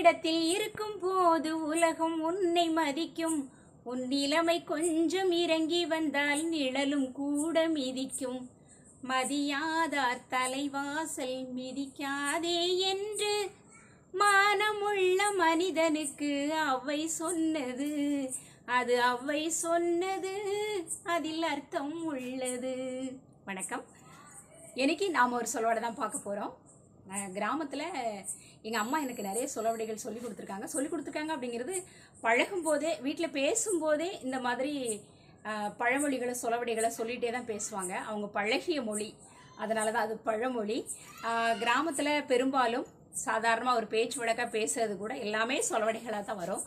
உன்னிடத்தில் இருக்கும் போது உலகம் உன்னை மதிக்கும். உன் நிலைமை கொஞ்சம் இறங்கி வந்தால் நிழலும் கூட மிதிக்கும். மதியாதார் தலைவாசல் மிதிக்காதே என்று மானமுள்ள மனிதனுக்கு அவை சொன்னது. அது அவை சொன்னது அதில் அர்த்தம் உள்ளது. வணக்கம். இன்னைக்கு நாம் ஒரு சொல்லோட தான் பார்க்க போகிறோம் கிராமத்தில் எங்கள் அம்மா எனக்கு நிறைய சொலவடைகள் சொல்லி கொடுத்துருக்காங்க. சொல்லி கொடுத்துருக்காங்க அப்படிங்கிறது பழகும் போதே வீட்டில் பேசும்போதே இந்த மாதிரி பழமொழிகளை சொலவடைகளை சொல்லிகிட்டே தான் பேசுவாங்க. அவங்க பழகிய மொழி. அதனால தான் அது பழமொழி. கிராமத்தில் பெரும்பாலும் சாதாரணமாக ஒரு பேச்சு வழக்காக பேசுறது கூட எல்லாமே சொலவடைகளாக தான் வரும்.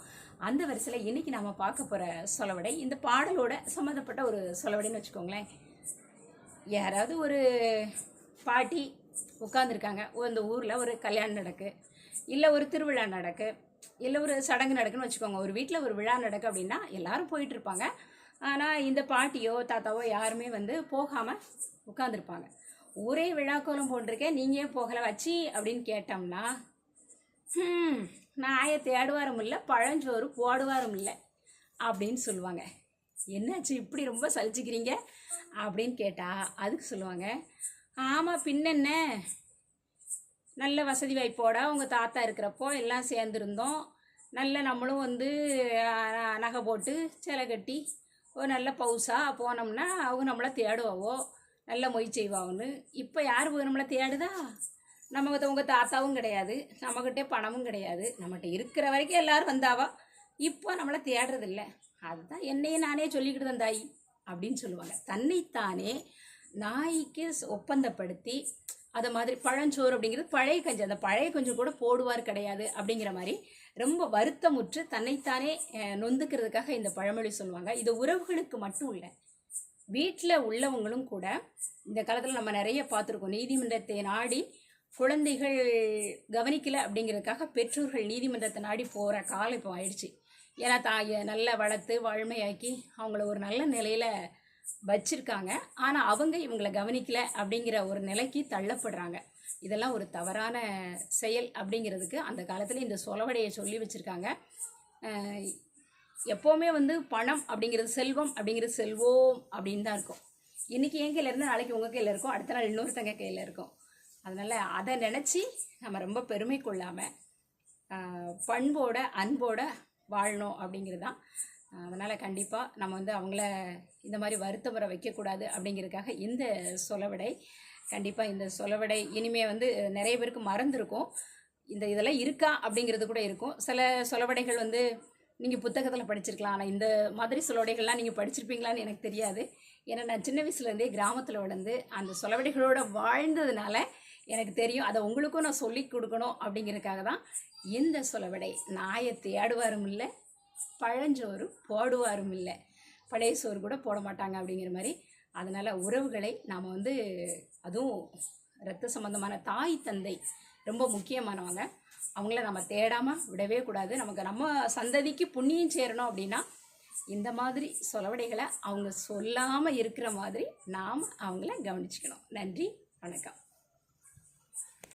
அந்த வரிசையில் இன்றைக்கி நாம் பார்க்க போகிற சொலவடை இந்த பாடலோட சம்மந்தப்பட்ட ஒரு சொலவடைன்னு வச்சுக்கோங்களேன். யாராவது ஒரு பாட்டி உட்காந்துருக்காங்க இந்த ஊரில் ஒரு கல்யாணம் நடக்கு இல்லை ஒரு திருவிழா நடக்கு இல்லை ஒரு சடங்கு நடக்குன்னு வச்சுக்கோங்க. ஒரு வீட்டில் ஒரு விழா நடக்கு அப்படின்னா எல்லாரும் போயிட்டு இருப்பாங்க. ஆனால் இந்த பாட்டியோ தாத்தாவோ யாருமே வந்து போகாமல் உட்காந்துருப்பாங்க ஊரே விழாக்கோலம் போட்டிருக்கேன் நீங்கள் ஏன் போகலை? வச்சு அப்படின்னு கேட்டோம்னா நாயை தேடுவாரும் இல்லை பழஞ்சோறு போடுவாரும் இல்லை அப்படின்னு சொல்லுவாங்க. என்னாச்சு? இப்படி ரொம்ப சலிச்சுக்கிறீங்க? அப்படின்னு கேட்டால் அதுக்கு சொல்லுவாங்க ஆமாம் பின்னென்ன? நல்ல வசதி வாய்ப்போட உங்கள் தாத்தா இருக்கிறப்போ எல்லாம் சேர்ந்துருந்தோம். நல்ல நம்மளும் வந்து நகை போட்டு சிலை கட்டி ஒரு நல்ல பவுசாக போனோம்னா அவங்க நம்மளை தேடுவாவோ நல்ல மொய் செய்வாங்கன்னு. இப்போ யார் நம்மளை தேடுதா? நம்ம உங்கள் தாத்தாவும் கிடையாது நம்மக்கிட்டே பணமும் கிடையாது. நம்மகிட்ட இருக்கிற வரைக்கும் எல்லோரும் வந்தாவா? இப்போ நம்மளை தேடுறதில்ல. அதுதான் என்னையே நானே சொல்லிக்கிட்டு தாய் அப்படின்னு சொல்லுவாங்க. தன்னைத்தானே நாய்க்கு ஒப்பந்தப்படுத்தி அதை மாதிரி பழஞ்சோறு அப்படிங்கிறது பழைய கஞ்சி. அந்த பழைய கொஞ்சம் கூட போடுவார் கிடையாது அப்படிங்கிற மாதிரி ரொம்ப வருத்தமுற்று தன்னைத்தானே நொந்துக்கிறதுக்காக இந்த பழமொழி சொல்லுவாங்க. இது உறவுகளுக்கு மட்டும் இல்லை வீட்டில் உள்ளவங்களும் கூட இந்த காலத்தில் நம்ம நிறைய பார்த்துருக்கோம். நீதிமன்றத்தை நாடி குழந்தைகள் கவனிக்கல அப்படிங்கிறதுக்காக பெற்றோர்கள் நீதிமன்றத்தை நாடி போகிற காலம் இப்போ ஆயிடுச்சு. ஏன்னா தாயை நல்லா வளர்த்து வாழ்மையாக்கி அவங்கள ஒரு நல்ல நிலையில் வச்சிருக்காங்க. ஆனால் அவங்க இவங்களை கவனிக்கல அப்படிங்கிற ஒரு நிலைக்கு தள்ளப்படுறாங்க. இதெல்லாம் ஒரு தவறான செயல் அப்படிங்கிறதுக்கு அந்த காலத்தில் இந்த சொலவடையை சொல்லி வச்சுருக்காங்க. எப்போவுமே வந்து பணம் அப்படிங்கிறது செல்வம் அப்படிங்கிறது செல்வோம் அப்படின்னு தான் இருக்கும். இன்றைக்கி என் கையில் இருந்தால் நாளைக்கு உங்கள் கையில் இருக்கும். அடுத்த நாள் இன்னொருத்தங்க கையில் இருக்கும். அதனால் அதை நினச்சி நம்ம ரொம்ப பெருமை கொள்ளாமல் பண்போட அன்போட வாழணும் அப்படிங்கிறது தான் அதனால் கண்டிப்பாக நம்ம வந்து அவங்கள இந்த மாதிரி வருத்தமுறை வைக்கக்கூடாது அப்படிங்கிறதுக்காக இந்த சொலவடை கண்டிப்பாக இந்த சொலவடை இனிமே வந்து நிறைய பேருக்கு மறந்துருக்கும். இந்த இதெல்லாம் இருக்கா அப்படிங்கிறது கூட இருக்கும். சில சொலவடைகள் வந்து நீங்கள் புத்தகத்தில் படிச்சிருக்கலாம். ஆனால் இந்த மாதிரி சொலவடைகள்லாம் நீங்கள் படிச்சிருப்பீங்களான்னு எனக்கு தெரியாது. ஏன்னா நான் சின்ன வயசுலேருந்தே கிராமத்தில் வளர்ந்து அந்த சொலவடைகளோட வாழ்ந்ததுனால எனக்கு தெரியும். அதை உங்களுக்கும் நான் சொல்லி கொடுக்கணும் அப்படிங்கிறதுக்காக தான் இந்த சொலவடை. நாயை தேடுவாரும் இல்லை பழஞ்சோறு போடுவாரும் இல்லை பழைய சோறு கூட போட மாட்டாங்க அப்படிங்கிற மாதிரி. அதனால் உறவுகளை நாம் வந்து அதுவும் இரத்த சம்பந்தமான தாய் தந்தை ரொம்ப முக்கியமானவங்க. அவங்கள நம்ம தேடாமல் விடவே கூடாது. நமக்கு நம்ம சந்ததிக்கு புண்ணியம் சேரணும் அப்படின்னா இந்த மாதிரி சொலவடைகளை அவங்க சொல்லாமல் இருக்கிற மாதிரி நாம் அவங்கள கவனிச்சுக்கணும். நன்றி வணக்கம்.